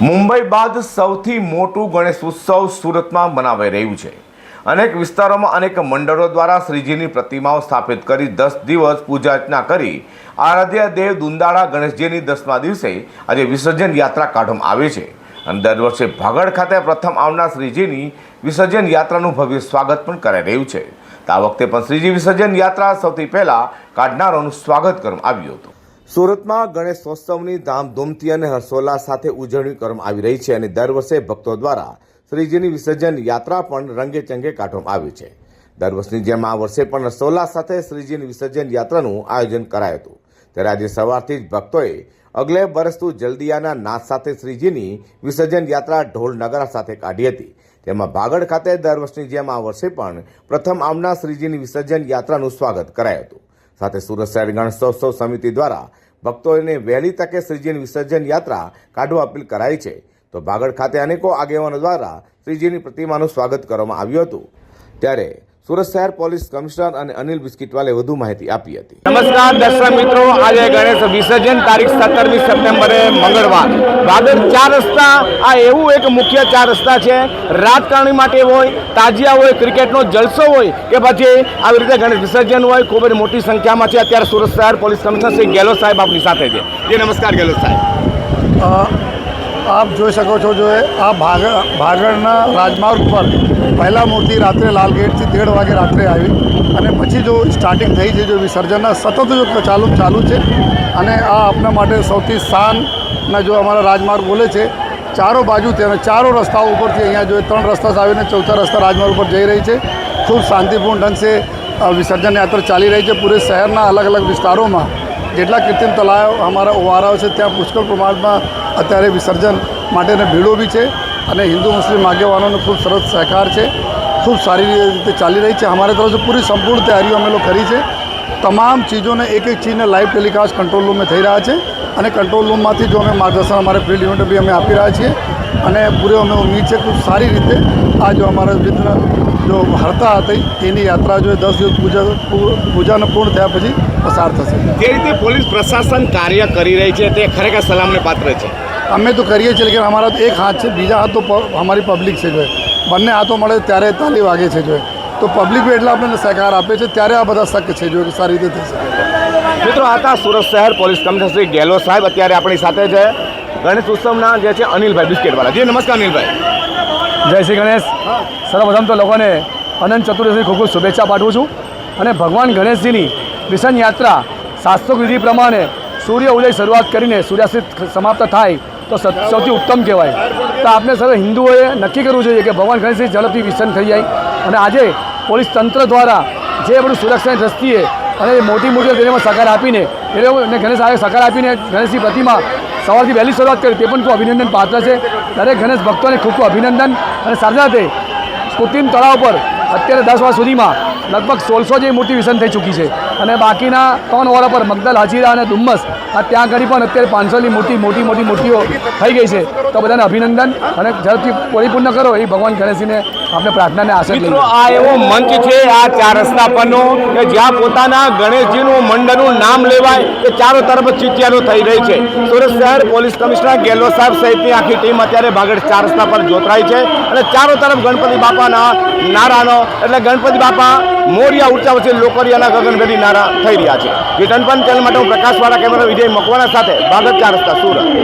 મુંબઈ બાદ સૌથી મોટું ગણેશ ઉત્સવ સુરતમાં મનાવાઈ રહ્યું છે. અનેક વિસ્તારોમાં અનેક મંડળો દ્વારા શ્રીજીની પ્રતિમાઓ સ્થાપિત કરી દસ દિવસ પૂજા અર્ચના કરી આરાધ્ય દેવ દુંદાળા ગણેશજીની દસમા દિવસે આજે વિસર્જન યાત્રા કાઢવામાં આવે છે. અને દર વર્ષે ભાગડ ખાતે પ્રથમ આવનાર શ્રીજીની વિસર્જન યાત્રાનું ભવ્ય સ્વાગત પણ કરાઈ રહ્યું છે. આ વખતે પણ શ્રીજી વિસર્જન યાત્રા સૌથી પહેલાં કાઢનારોનું સ્વાગત કરવામાં આવ્યું હતું. સુરતમાં ગણેશોત્સવની ધામધૂમથી અને હર્ષોલ્લાસ સાથે ઉજવણી કરવામાં આવી રહી છે અને દર વર્ષે ભક્તો દ્વારા શ્રીજીની વિસર્જન યાત્રા પણ રંગે ચંગે કાઢવામાં આવી છે. દર વર્ષની જેમ આ વર્ષે પણ હર્ષોલ્લાસ સાથે શ્રીજીની વિસર્જન યાત્રાનું આયોજન કરાયું હતું. ત્યારે આજે સવારથી જ ભક્તોએ અગલે બરસતું જલ્દિયાના નાદ સાથે શ્રીજીની વિસર્જન યાત્રા ઢોલ નગરા સાથે કાઢી હતી. તેમાં ભાગડ ખાતે દર વર્ષની જેમ આ વર્ષે પણ પ્રથમ આવનાર શ્રીજીની વિસર્જન યાત્રાનું સ્વાગત કરાયું હતું. સાથે સુરત શહેર ગણેશોત્સવ સમિતિ દ્વારા ભક્તોને વહેલી તકે શ્રીજીની વિસર્જન યાત્રા કાઢવા અપીલ કરાઈ છે. તો ભાગડ ખાતે અનેકો આગેવાનો દ્વારા શ્રીજીની પ્રતિમાનું સ્વાગત કરવામાં આવ્યું હતું. ત્યારે સુરત શહેર પોલીસ કમિશનર અને અનિલ બિસ્કીટવાલે વધુ માહિતી આપી હતી. નમસ્કાર દર્શક મિત્રો. આજે ગણેશ વિસર્જન તારીખ સત્તરમી સપ્ટેમ્બરે મંગળવાર. ભાદર ચાર રસ્તા આ એવું એક મુખ્ય ચાર રસ્તા છે. રાજકારણી માટે હોય તાજિયા હોય ક્રિકેટનો જલસો હોય કે પછી આવી રીતે ગણેશ વિસર્જન હોય ખૂબ જ મોટી સંખ્યામાં છે. અત્યારે સુરત શહેર પોલીસ કમિશનર શ્રી ગેલો સાહેબ આપની સાથે છે. જે નમસ્કાર ગેલો સાહેબ. આપ જોઈ શકો છો જો આ ભાગ ભાગળના રાજમાર્ગ પર પહેલા મૂર્તિ રાત્રે લાલગેટથી દેઢ વાગે રાત્રે આવી અને પછી જો સ્ટાર્ટિંગ થઈ છે, જો વિસર્જનના સતત જો ચાલુ ચાલુ છે અને આ આપણા માટે સૌથી શાનના જો અમારા રાજમાર્ગ બોલે છે, ચારો બાજુ તેને ચારો રસ્તાઓ ઉપરથી અહીંયા જો ત્રણ રસ્તા આવીને ચોથા રસ્તા રાજમાર્ગ ઉપર જઈ રહી છે. ખૂબ શાંતિપૂર્ણ ઢંગ વિસર્જન યાત્રા ચાલી રહી છે. પૂરે શહેરના અલગ અલગ વિસ્તારોમાં જેટલા કૃત્રિમ તળાવ અમારા ઓવારાઓ છે, ત્યાં પુષ્કળ પ્રમાણમાં અત્યારે વિસર્જન માટેના ભીડો બી છે અને હિન્દુ, મુસ્લિમ આગેવાનોનો ખૂબ સરસ સહકાર છે. ખૂબ સારી રીતે ચાલી રહી છે. અમારી તરફથી પૂરી સંપૂર્ણ તૈયારીઓ અમે લોકો કરી છે. તમામ ચીજોને એક એક ચીજને લાઈવ ટેલિકાસ્ટ કંટ્રોલ રૂમમાં થઈ રહ્યા છે અને કંટ્રોલ રૂમમાંથી જો અમે માર્ગદર્શન અમારે ફિલ્ડ યુનિટ બી અમે આપી રહ્યા છીએ. અને પૂરે અમે ઉમ્મીદ છે ખૂબ સારી રીતે આ જો અમારા મિત્ર જો હરતા હતી તેની યાત્રા જો દસ દિવસ પૂજા પૂજાને પૂર્ણ થયા પછી પસાર થશે. જે રીતે પોલીસ પ્રશાસન કાર્ય કરી રહી છે તે ખરેખર સલામને પાત્ર છે? અમે તો કરીએ છીએ લેકિન અમારા તો એક હાથ છે બીજા હાથ તો અમારી પબ્લિક છે જો બંને હાથો મળે ત્યારે તાલી વાગે છે જો તો પબ્લિક એટલા આપણને સહકાર આપે છે ત્યારે આ બધા શક્ય છે જો કે સારી રીતે થઈ શકે. મિત્રો આ હતા સુરત શહેર પોલીસ કમિશનર શ્રી ગેલો સાહેબ. અત્યારે આપણી સાથે છે ગણેશ ઉત્સવના જે છે અનિલભાઈ બિસ્કેટવાળા. જી નમસ્કાર અનિલભાઈ. જય શ્રી ગણેશ. સર્વપ્રથમ તો લોકોને અનંત ચતુર્દશી ખૂબ ખૂબ શુભેચ્છા પાઠવું છું અને ભગવાન ગણેશજીની વિસર્જન યાત્રા શાસ્ત્રોક વિધિ પ્રમાણે સૂર્ય ઉદય શરૂઆત કરીને સૂર્યાસ્ત સમાપ્ત થાય તો સૌથી ઉત્તમ કહેવાય. તો આપણે સર્વ હિન્દુઓએ નક્કી કરવું જોઈએ કે ભગવાન ગણેશજી ઝડપથી વિસર્જન થઈ જાય અને આજે પોલીસ તંત્ર દ્વારા જે બધું સુરક્ષાની દ્રષ્ટિએ અને મોટી મોટી તેમાં સહકાર આપીને એ લોકોને ગણેશ આવે સહકાર આપીને ગણેશની પ્રતિમા સવારથી વહેલી શરૂઆત કરી. તે પણ ખૂબ અભિનંદન પાત્ર છે. દરેક ગણેશ ભક્તોને ખૂબ ખૂબ અભિનંદન. અને સાથે સાથે કૃત્રિમ તળાવ પર અત્યારે દસ વાર સુધીમાં લગભગ સોળસો જેવી મૂર્તિ વિસર્જન થઈ ચૂકી છે. અને બાકીના ત્રણ ઓરા પર મગદલ હાજીરા અને ડુમ્મસ આ ત્યાં આગળ પણ અત્યારે પાંચસોની મૂર્તિ મોટી મોટી મૂર્તિઓ થઈ ગઈ છે. તો બધાને અભિનંદન અને ઝડપથી પરિપૂર્ણ કરો. એ ભગવાન ગણેશજીને આપણે પ્રાર્થનાને આશીર્વાદ મિત્રો આ એવો મંચ છે આ ચાર રસ્તા પરનો કે જ્યાં પોતાના ગણેશજીનું મંડળનું નામ લેવાય એ ચારો તરફ ચિત્યારો થઈ રહી છે. સુરત શહેર પોલીસ કમિશનર ગેહલોત સાહેબ સહિતની આખી ટીમ અત્યારે ભાગડ ચાર રસ્તા પર જોતરાઈ છે. અને ચારો તરફ ગણપતિ બાપાના નારાનો એટલે ગણપતિ બાપા મોરિયા ઊંચા વચ્ચે લોકરિયાના ગગનભેદી નારા થઈ રહ્યા છે. જે ટનપન ચેનલ માટે હું પ્રકાશવાળા કેમેરા વિજય મકવાણા સાથે ભાગત ચાર રસ્તા સુરત.